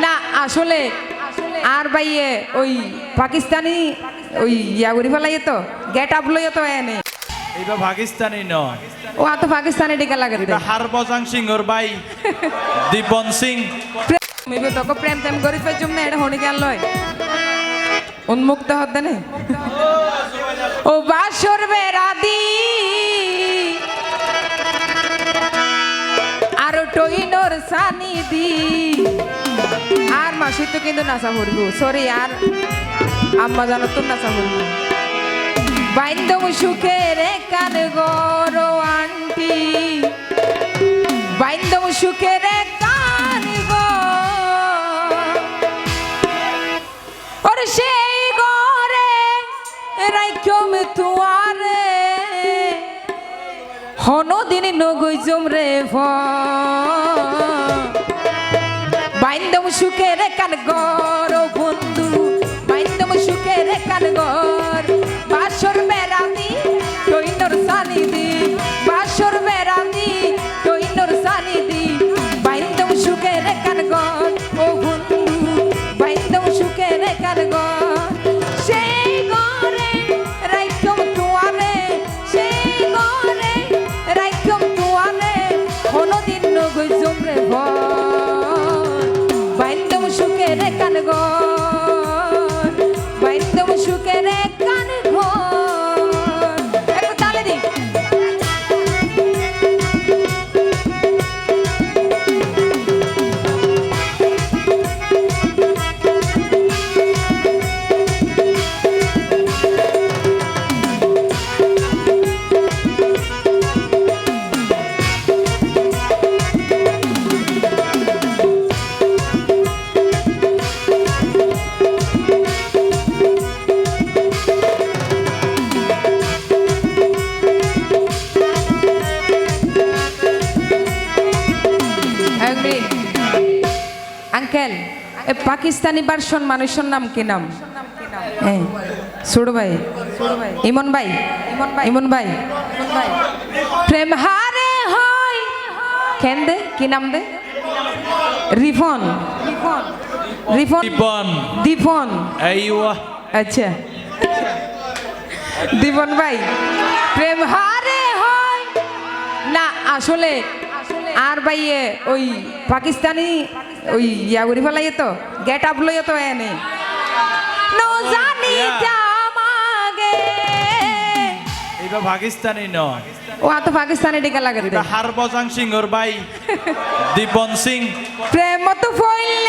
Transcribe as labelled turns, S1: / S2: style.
S1: না আসলে আর বাইয়ে ওই পাকিস্তানি ওই ইয়া করি ফেলাই তো গেট আপ লইয়ে তো এনে।
S2: এইবা পাকিস্তানি ন।
S1: ও আ তো পাকিস্তানি টিকা লাগে
S2: এইবা হারবজাং সিংহর ভাই দীপন সিং।
S1: মিবে তোকে প্রেম প্রেম করি পে চুম না এটা হনি গেল লয়। উন্মুক্ত হতে নে। ও বাসর বেরাদি আর টইনর সানি দি। আর মাসি তো কিন্তু নাচা পড়ব সরি আর আম্মা জানো তো নাচা পড়ব বাইন্দম সুখের কান গরো আন্টি। বাইন্দম সুখের কান গো ওর সেই গরে রাইকম তুয়ারে হনদিন নগৈ জমরে ভ বাইন্দম সুখের কান গর সুখের আঙ্কেল এ পাকিস্তানি ভার্সন মানুষের নাম কি নাম? হ্যাঁ ছোট ভাই ইমন ভাই ইমন ভাই প্রেম হারে হয়। কেন দে? কি নাম দে? রিফন। রিফন।
S2: দীপন
S1: দীপন।
S2: এইওয়া
S1: আচ্ছা। দীপন ভাই প্রেম হারে হয়। না আসলে আর ভাইয়ে ওই পাকিস্তানি ওই ইয়া করে ফেলাই তো গেট আপ লইয়ে তো এনে।
S2: পাকিস্তানি ন।
S1: ও আতো পাকিস্তানি টিকা লাগে
S2: এইবা হারবজাং সিংহর ভাই দীপন সিং।
S1: প্রেম তো ফইল